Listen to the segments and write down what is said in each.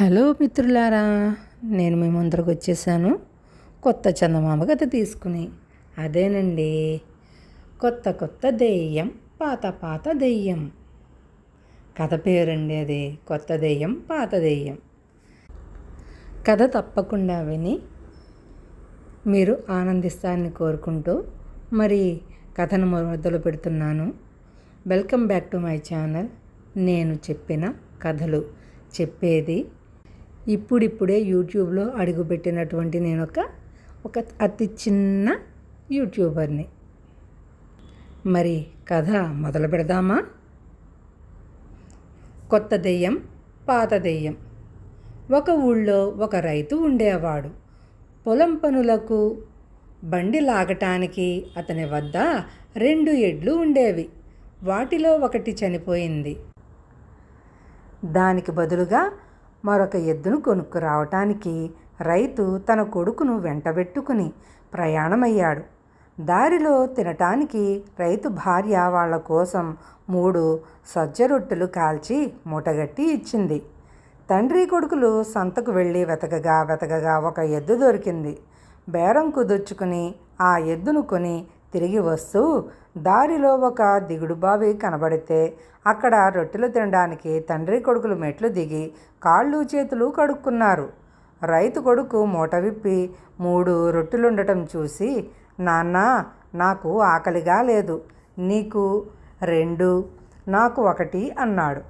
Hello మిత్రులారా నేను మీ ముందరకు వచ్చేసాను. కొత్త చందమామ కథ తీసుకుని. అదేనండి కొత్త కొత్త దెయ్యం పాత పాత దెయ్యం. కథ పేరండి అది కొత్త దెయ్యం పాత దెయ్యం. కథ తప్పకుండా విని మీరు ఆనందిస్తారని కోరుకుంటూ మరి కథను మొదలు పెడుతున్నాను. Welcome back to my channel. నేను చెప్పిన కథలు చెప్పేది ఇప్పుడిప్పుడే యూట్యూబ్లో అడుగుపెట్టినటువంటి నేను ఒక ఒక అతి చిన్న యూట్యూబర్ని. మరి కథ మొదలు పెడదామా? కొత్త దెయ్యం పాత దెయ్యం. ఒక ఊళ్ళో ఒక రైతు ఉండేవాడు. పొలం పనులకు బండి లాగటానికి అతని వద్ద రెండు ఎడ్లు ఉండేవి. వాటిలో ఒకటి చనిపోయింది. దానికి బదులుగా మరొక ఎద్దును కొనుక్కు రావటానికి రైతు తన కొడుకును వెంటబెట్టుకుని ప్రయాణమయ్యాడు. దారిలో తినటానికి రైతు భార్య వాళ్ళ కోసం మూడు సజ్జ రొట్టెలు కాల్చి మూటగట్టి ఇచ్చింది. తండ్రి కొడుకులు సంతకు వెళ్ళి వెతకగా వెతకగా ఒక ఎద్దు దొరికింది. బేరం కుదుర్చుకుని ఆ ఎద్దును కొని తిరిగి వస్తూ దారిలో ఒక దిగుడు బావి కనబడితే అక్కడ రొట్టెలు తినడానికి తండ్రి కొడుకులు మెట్లు దిగి కాళ్ళు చేతులు కడుక్కున్నారు. రైతు కొడుకు మూట విప్పి మూడు రొట్టెలుండటం చూసి నాన్న నాకు ఆకలిగా లేదు. నీకు రెండు నాకు ఒకటి అన్నాడు.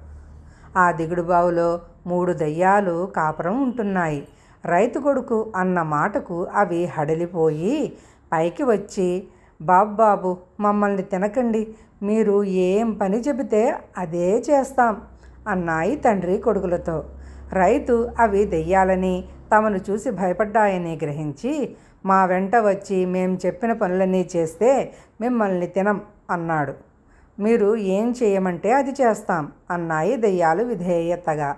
ఆ దిగుడు బావులో మూడు దయ్యాలు కాపురం ఉంటున్నాయి. రైతు కొడుకు అన్న మాటకు అవి హడలిపోయి పైకి వచ్చి బాబు మమ్మల్ని తినకండి. మీరు ఏం పని చెబితే అదే చేస్తాం అన్నాయి తండ్రి కొడుకులతో. రైతు అవి దెయ్యాలని తమను చూసి భయపడ్డాయని గ్రహించి మా వెంట వచ్చి మేం చెప్పిన పనులన్నీ చేస్తే మిమ్మల్ని తినం అన్నాడు. మీరు ఏం చేయమంటే అది చేస్తాం అన్నాయి దెయ్యాలు విధేయతగా.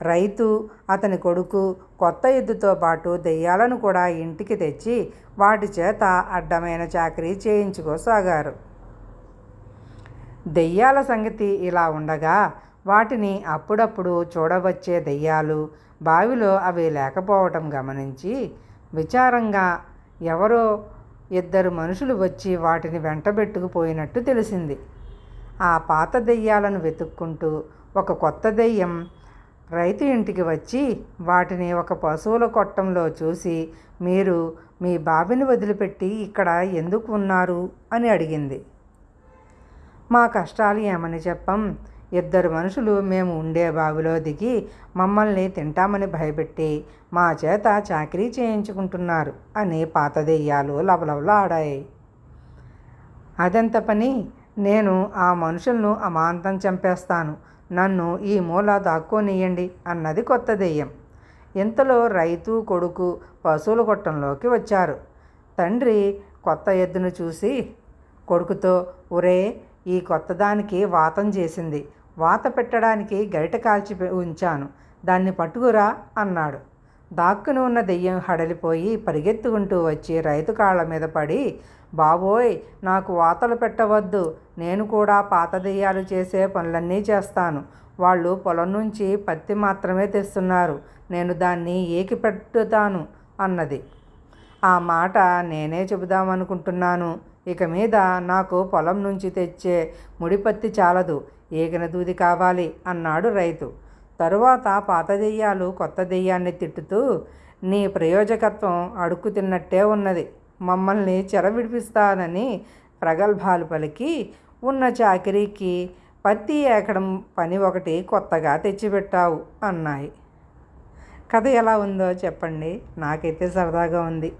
రైతు అతని కొడుకు కొత్త ఎద్దుతో పాటు దెయ్యాలను కూడా ఇంటికి తెచ్చి వాటి చేత అడ్డమైన చాకరీ చేయించుకోసాగారు దెయ్యాల సంగతి ఇలా ఉండగా వాటిని అప్పుడప్పుడు చూడవచ్చే దెయ్యాలు బావిలో అవి లేకపోవటం గమనించి విచారంగా ఎవరో ఇద్దరు మనుషులు వచ్చి వాటిని వెంటబెట్టుకుపోయినట్టు తెలిసింది. ఆ పాత దెయ్యాలను వెతుక్కుంటూ ఒక కొత్త దెయ్యం రైతు ఇంటికి వచ్చి వాటిని ఒక పశువుల కొట్టంలో చూసి మీరు మీ బావిని వదిలిపెట్టి ఇక్కడ ఎందుకు ఉన్నారు? అని అడిగింది. మా కష్టాలు ఏమని చెప్పం? ఇద్దరు మనుషులు మేము ఉండే బావిలో దిగి మమ్మల్ని తింటామని భయపెట్టి మా చేత చాకరీ చేయించుకుంటున్నారు అని పాత దెయ్యాలు లవలవలాడాయి. అదెంత పని? నేను ఆ మనుషులను అమాంతం చంపేస్తాను. నన్ను ఈ మూల దాక్కోనియండి అన్నది కొత్త దెయ్యం. ఇంతలో రైతు కొడుకు పశువుల కొట్టంలోకి వచ్చారు. తండ్రి కొత్త ఎద్దును చూసి కొడుకుతో ఒరే ఈ కొత్తదానికి వాతం చేసింది. వాత పెట్టడానికి గరిట కాల్చి ఉంచాను. దాన్ని పట్టుకురా అన్నాడు. దాక్కుని ఉన్న దెయ్యం హడలిపోయి పరిగెత్తుకుంటూ వచ్చి రైతు కాళ్ళ మీద పడి బాబోయ్ నాకు వాతలు పెట్టవద్దు. నేను కూడా పాత దెయ్యాలు చేసే పనులన్నీ చేస్తాను. వాళ్ళు పొలం నుంచి పత్తి మాత్రమే తెస్తున్నారు. నేను దాన్ని ఏకి పెట్టుతాను అన్నది. ఆ మాట నేనే చెబుదామనుకుంటున్నాను. ఇక మీద నాకు పొలం నుంచి తెచ్చే ముడిపత్తి చాలదు. ఏగిన దూది కావాలి అన్నాడు రైతు. తరువాత పాత దెయ్యాలు కొత్త దెయ్యాన్ని తిట్టుతూ నీ ప్రయోజకత్వం అడుక్కు తిన్నట్టే ఉన్నది. మమ్మల్ని చెర విడిపిస్తానని ప్రగల్భాలు పలికి ఉన్న చాకరీకి పత్తి ఏకడం పని ఒకటి కొత్తగా తెచ్చిపెట్టావు అన్నాయి. కథ ఎలా ఉందో చెప్పండి. నాకైతే సరదాగా ఉంది.